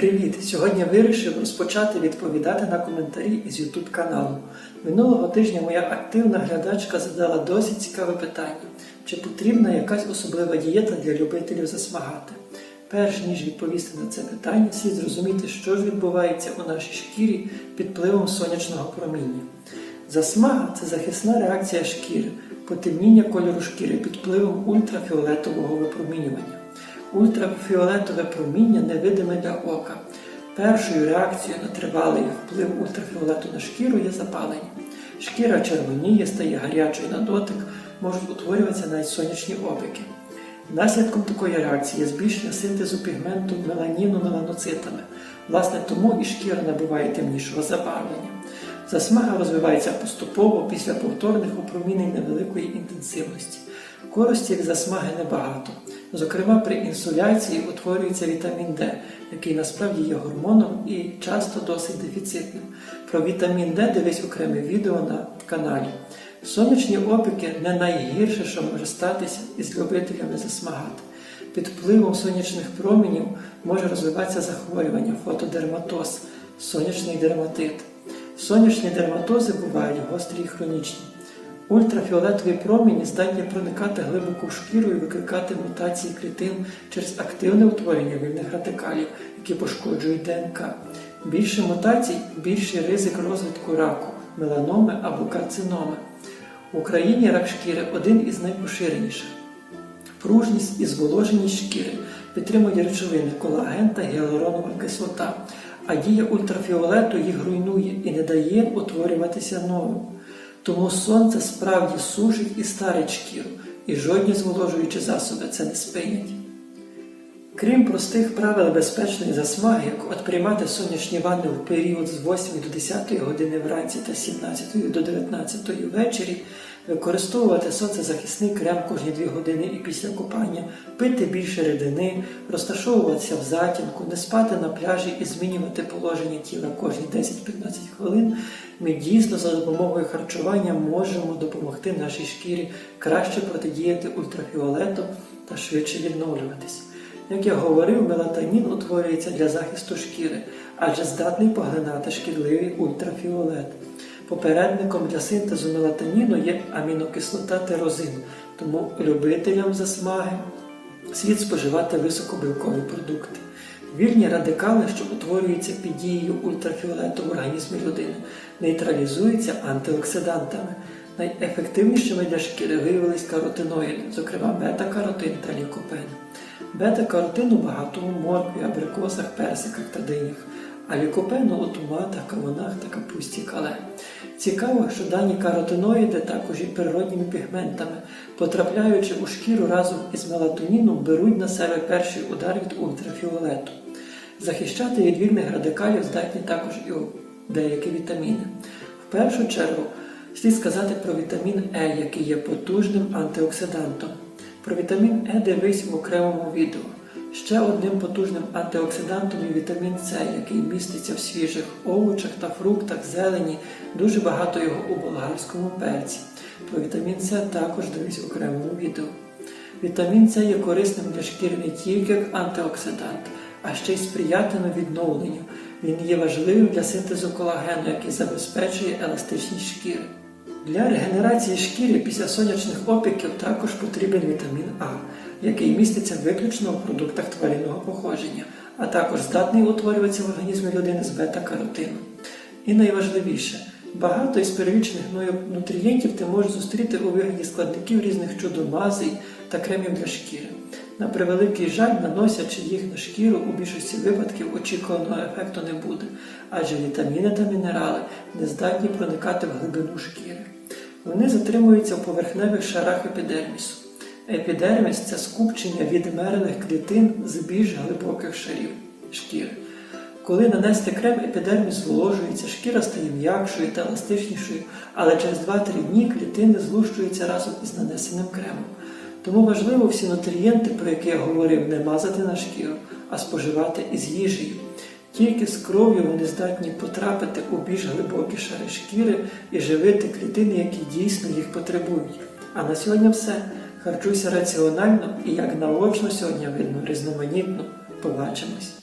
Привіт! Сьогодні вирішив розпочати відповідати на коментарі із YouTube каналу. Минулого тижня моя активна глядачка задала досить цікаве питання: чи потрібна якась особлива дієта для любителів засмагати? Перш ніж відповісти на це питання, слід зрозуміти, що ж відбувається у нашій шкірі під впливом сонячного проміння. Засмага це захисна реакція шкіри, потемніння кольору шкіри під впливом ультрафіолетового випромінювання. Ультрафіолетове проміння невидиме для ока. Першою реакцією на тривалий вплив ультрафіолету на шкіру є запалення. Шкіра червоніє, стає гарячою на дотик, можуть утворюватися навіть сонячні опіки. Наслідком такої реакції є збільшення синтезу пігменту меланіну меланоцитами. Власне, тому і шкіра набуває темнішого забарвлення. Засмага розвивається поступово після повторних опромінень невеликої інтенсивності. Користі від засмаги небагато. Зокрема, при інсуляції утворюється вітамін Д, який насправді є гормоном і часто досить дефіцитним. Про вітамін Д дивись окреме відео на каналі. Сонячні опіки не найгірше, що може статися із любителями засмагати. Під впливом сонячних промінів може розвиватися захворювання, фотодерматоз, сонячний дерматит. Сонячні дерматози бувають гострі і хронічні. Ультрафіолетові промені здатні проникати глибоко в шкіру і викликати мутації клітин через активне утворення вільних радикалів, які пошкоджують ДНК. Більше мутацій більший ризик розвитку раку, меланоми або карциноми. В Україні рак шкіри один із найпоширеніших. Пружність і зволоженість шкіри підтримують речовини колаген та гіалуронова кислота, а дія ультрафіолету їх руйнує і не дає утворюватися новим. Тому сонце справді сушить і старить шкіру, і жодні зволожуючі засоби це не спинять. Крім простих правил безпечної засмаги, як от приймати сонячні ванни в період з 8 до 10 години вранці та з 17 до 19 ввечері, використовувати сонцезахисний крем кожні 2 години і після купання, пити більше рідини, розташовуватися в затінку, не спати на пляжі і змінювати положення тіла кожні 10-15 хвилин, ми дійсно за допомогою харчування можемо допомогти нашій шкірі краще протидіяти ультрафіолету та швидше відновлюватися. Як я говорив, мелатонін утворюється для захисту шкіри, адже здатний поглинати шкідливий ультрафіолет. Попередником для синтезу мелатоніну є амінокислота тирозин, тому любителям засмаги слід споживати високобілкові продукти. Вільні радикали, що утворюються під дією ультрафіолету в організмі людини, нейтралізуються антиоксидантами. Найефективнішими для шкіри виявились каротиноїди, зокрема бета-каротин та лікопен. Бета-каротину багато у моркві, абрикосах, персиках та динях, а лікопену у томатах, кавунах та капусті кале. Цікаво, що дані каротиноїди також і природніми пігментами, потрапляючи у шкіру разом із мелатоніном, беруть на себе перший удар від ультрафіолету. Захищати від вільних радикалів здатні також і деякі вітаміни. В першу чергу слід сказати про вітамін Е, який є потужним антиоксидантом. Про вітамін Е дивись в окремому відео. Ще одним потужним антиоксидантом є вітамін С, який міститься в свіжих овочах та фруктах, зелені, дуже багато його у болгарському перці. Про вітамін С також дивись в окремому відео. Вітамін С є корисним для шкіри не тільки як антиоксидант, а ще й сприятиме відновленню. Він є важливим для синтезу колагену, який забезпечує еластичність шкіри. Для регенерації шкіри після сонячних опіків також потрібен вітамін А, який міститься виключно в продуктах тваринного походження, а також здатний утворюватися в організмі людини з бета-каротину. І найважливіше, багато із перелічених мною нутрієнтів ти можеш зустріти у вигляді складників різних чудомазей та кремів для шкіри. На превеликий жаль, наносячи їх на шкіру, у більшості випадків очікуваного ефекту не буде, адже вітаміни та мінерали не здатні проникати в глибину шкіри. Вони затримуються в поверхневих шарах епідермісу. Епідерміс це скупчення відмерених клітин з більш глибоких шарів шкіри. Коли нанести крем, епідерміс зволожується, шкіра стає м'якшою та еластичнішою, але через 2-3 дні клітини злущуються разом із нанесеним кремом. Тому важливо всі нутрієнти, про які я говорив, не мазати на шкіру, а споживати із їжею. Тільки з кров'ю вони здатні потрапити у більш глибокі шари шкіри і живити клітини, які дійсно їх потребують. А на сьогодні все. Харчуйся раціонально і як наочно сьогодні видно різноманітно. Побачимось!